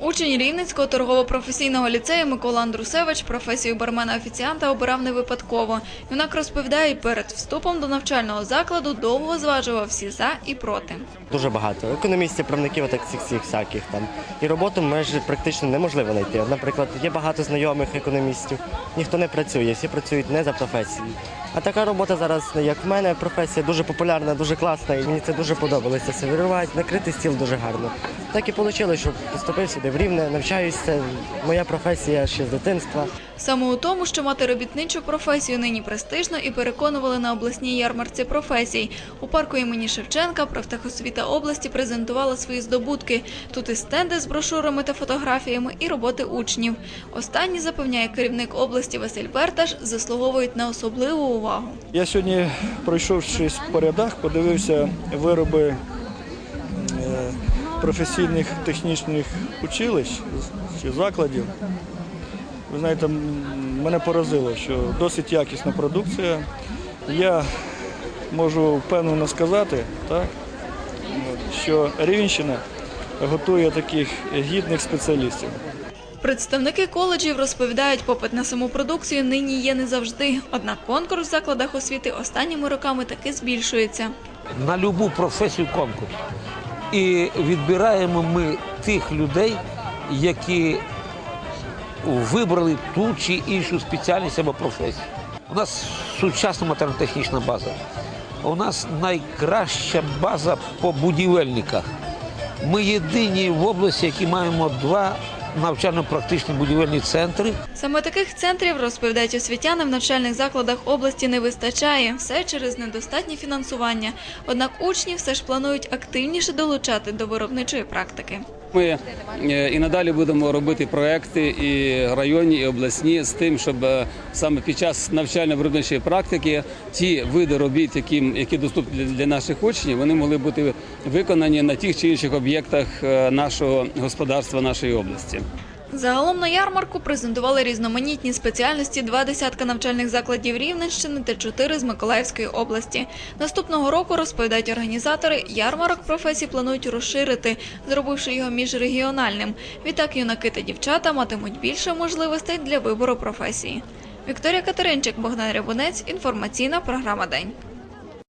Учень Рівненського торгово-професійного ліцею Микола Андрусевич професію бармена-офіціанта обирав не випадково. Юнак розповідає, перед вступом до навчального закладу довго зважував всі за і проти. Дуже багато економістів, правників, отак всіх всіх всяких там. І роботу майже практично неможливо знайти. Наприклад, є багато знайомих економістів, ніхто не працює, всі працюють не за професією. А така робота зараз, як в мене, професія дуже популярна, дуже класна, і мені це дуже подобалося. Сервірувати, накрити стіл дуже гарно. Так і вийшло, що поступив сюди в Рівне, навчаюся. Моя професія ще з дитинства. Саме у тому, що мати робітничу професію нині престижно і переконували на обласній ярмарці професій. У парку імені Шевченка профтехосвіта області презентувала свої здобутки. Тут і стенди з брошурами та фотографіями, і роботи учнів. Останні, запевняє керівник області Василь Берташ, заслуговують на особливу увагу. Я сьогодні, пройшовшись по рядах, подивився вироби професійних технічних училищ чи закладів. Ви знаєте, мене поразило, що досить якісна продукція. Я можу впевнено сказати, так, що Рівенщина готує таких гідних спеціалістів. Представники коледжів розповідають, попит на саму продукцію нині є не завжди. Однак конкурс в закладах освіти останніми роками таки збільшується. на любу професію конкурс. І відбираємо ми тих людей, які вибрали ту чи іншу спеціальність або професію. У нас сучасна матеріально-технічна база. У нас найкраща база по будівельниках. Ми єдині в області, які маємо два навчально-практичні будівельні центри. Саме таких центрів, розповідають освітяни, в навчальних закладах області не вистачає. Все через недостатнє фінансування. Однак учні все ж планують активніше долучати до виробничої практики. Ми е, і надалі будемо робити проекти і районні, і обласні з тим, щоб е, саме під час навчально-виробничої практики ті види робіт, які, які доступні для- наших учнів, вони могли бути виконані на тих чи інших об'єктах е, нашого господарства, нашої області. Загалом на ярмарку презентували різноманітні спеціальності два десятка навчальних закладів Рівненщини та чотири з Миколаївської області. Наступного року, розповідають організатори, ярмарок професій планують розширити, зробивши його міжрегіональним. Відтак юнаки та дівчата матимуть більше можливостей для вибору професії. Вікторія Катеринчик, Богдан Рябунець, інформаційна програма День.